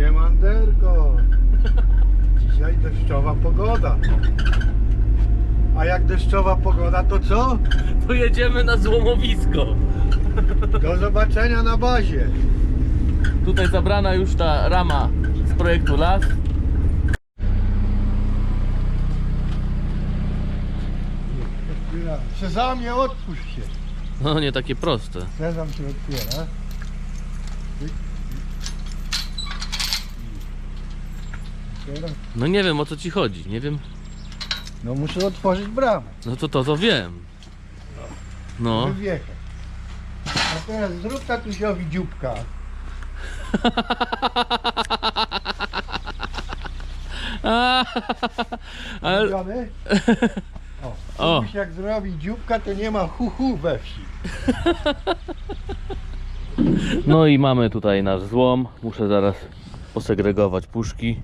Siemanderko. Dzisiaj deszczowa pogoda. A jak deszczowa pogoda, to co? To jedziemy na złomowisko. Do zobaczenia na bazie. Tutaj zabrana już ta rama z projektu LAS. Sezamie, otwórz się. No nie takie proste. Sezam się otwiera. No nie wiem o co ci chodzi, nie wiem. No muszę otworzyć bramę, No to to to wiem. No. żeby wjechać. A teraz zrób tatusiowi dzióbka. Ale Zrobiony? O, O. Jak zrobi dzióbka, to nie ma hu-hu we wsi. No i mamy tutaj nasz złom. Muszę zaraz posegregować puszki.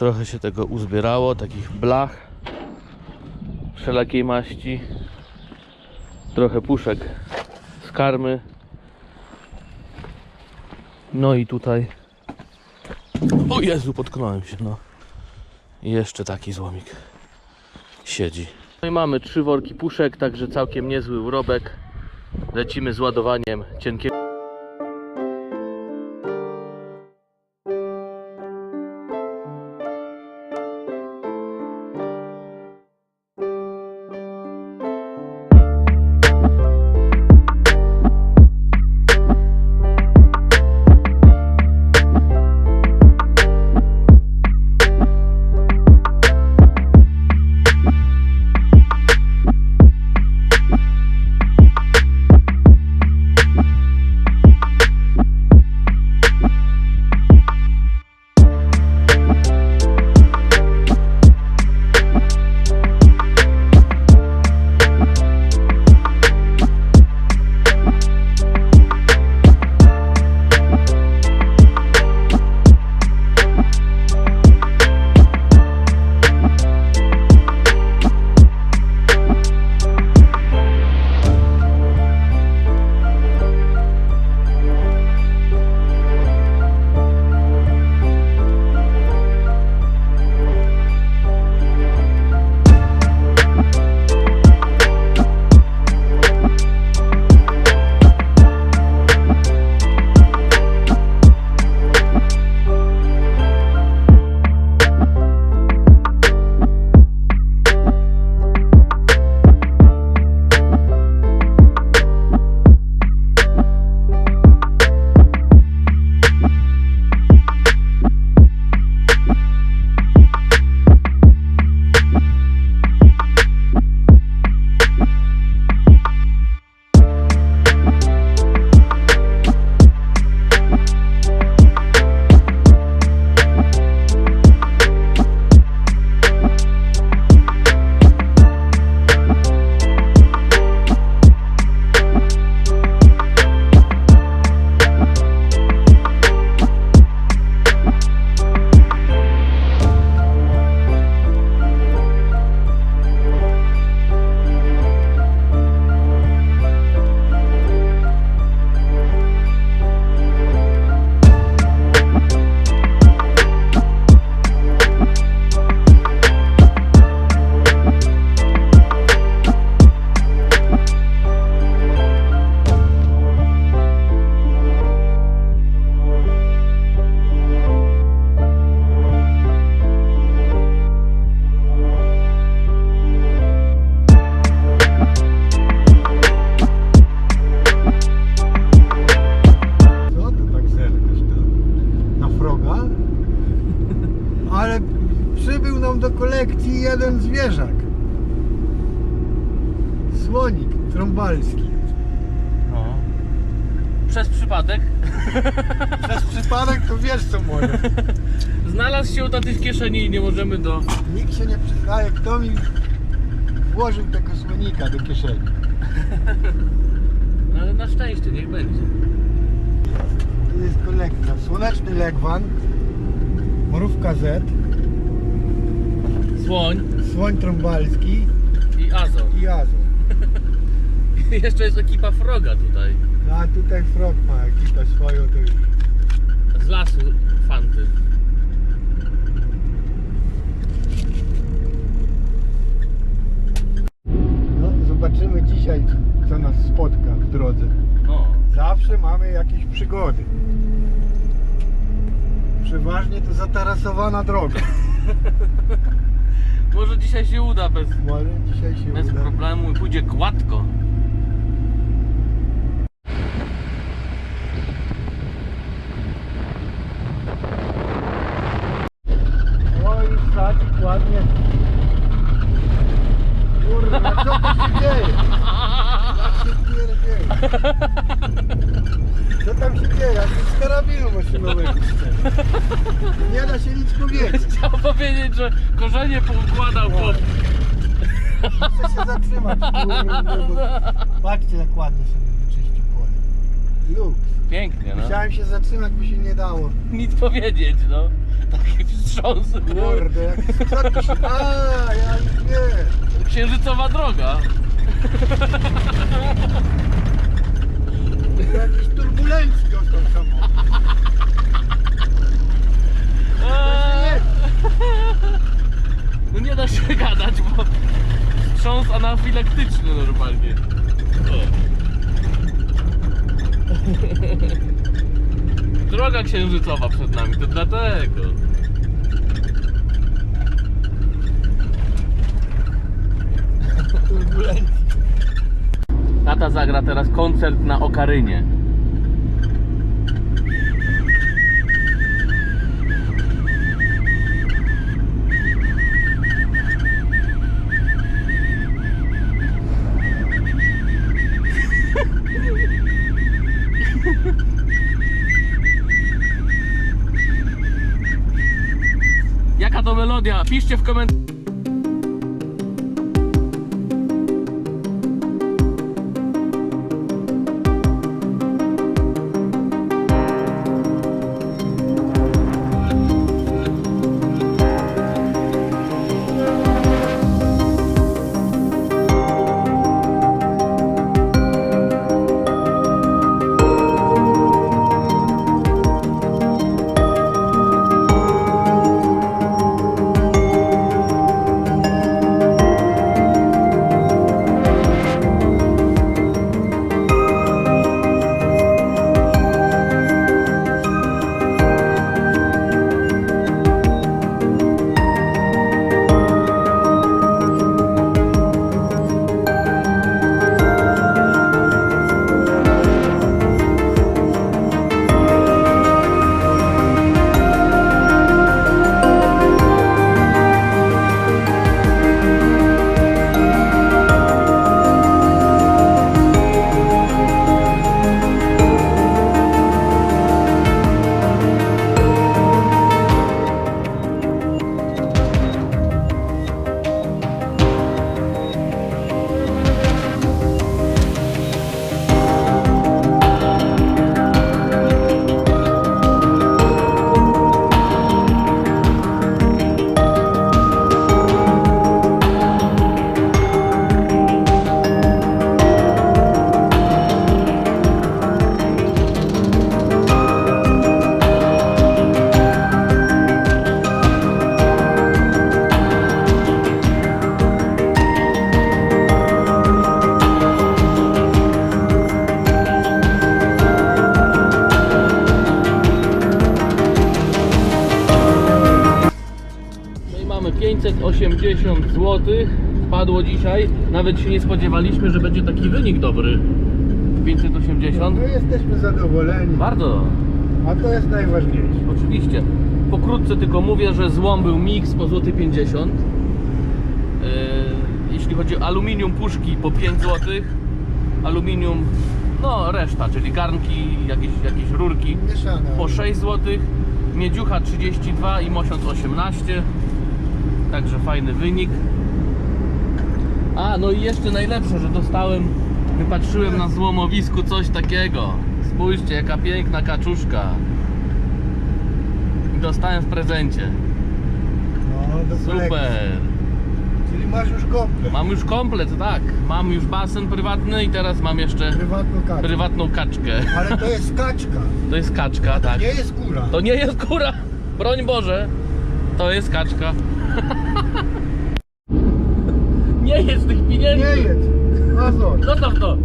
Trochę się tego uzbierało, takich blach wszelakiej maści. Trochę puszek z karmy. No i tutaj. O Jezu, potknąłem się, no. Jeszcze taki złomik siedzi. No i mamy trzy worki puszek, także całkiem niezły urobek. Lecimy z ładowaniem cienkiego. Zwierzak. Słonik trąbalski. No. Przez przypadek Przez przypadek to wiesz co może. znalazł się u taty w kieszeni i nie możemy do. Nikt się nie przyznaje, kto mi włożył tego słonika do kieszeni. No ale na szczęście, niech będzie. Tu jest kolekcja. Słoneczny legwan, mrówka Z, Słoń słoń trąbalski i Azor. i azor. Jeszcze jest ekipa Froga tutaj. No a tutaj frog ma ekipę swoją, to lasu fanty. No, zobaczymy dzisiaj, co nas spotka w drodze. No. Zawsze mamy jakieś przygody. Przeważnie to zatarasowana droga. Może dzisiaj się uda bez, Może dzisiaj się bez uda. problemu i pójdzie gładko. Oj, sadzik ładnie. Kurwa, co tu się dzieje? Jak się dzieje? Co tam się dzieje? Jak z karabinu maszynowego strzela. Nie da się nic Chciałem powiedzieć, że korzenie poukładał chłop. Muszę się zatrzymać. Patrzcie jak ładnie sobie wyczyścił pole. Luk. Pięknie, no. Musiałem się zatrzymać, bo się nie dało. Nic powiedzieć, no. Taki wstrząs. Kurde, jak. A, ja już wiem. Księżycowa droga. Wstrząs anafilaktyczny normalnie. O. Droga księżycowa przed nami, to dlatego. Tata zagra teraz koncert na Okarynie. To melodia? Piszcie w komentarzach. 580 zł. Wpadło dzisiaj. Nawet się nie spodziewaliśmy, że będzie taki wynik dobry. 580. My jesteśmy zadowoleni, Bardzo, a to jest najważniejsze. oczywiście. Pokrótce tylko mówię, że złom był mix po złoty 50. Yy, jeśli chodzi o aluminium puszki po 5 zł. Aluminium, no reszta, czyli garnki, jakieś, jakieś rurki Mieszane. po 6 zł, miedziucha 32 i mosiąc 18. Także fajny wynik. A, no i jeszcze najlepsze, że dostałem, wypatrzyłem na złomowisku coś takiego. Spójrzcie, jaka piękna kaczuszka. I dostałem w prezencie. No, do. Super. Czyli masz już komplet. Mam już komplet, tak. Mam już basen prywatny i teraz mam jeszcze Prywatną kaczkę. prywatną kaczkę. Ale to jest kaczka, To jest kaczka, tak. nie jest kura. To nie jest kura. Broń Boże. To jest kaczka. Nie jest tych pieniędzy. Nie jest. Azor. Zostaw to.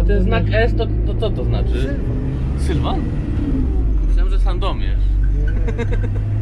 A ten znak S to, to co to znaczy? Sylwan. Sylwan? Myślałem, że Sandomierz. Nie.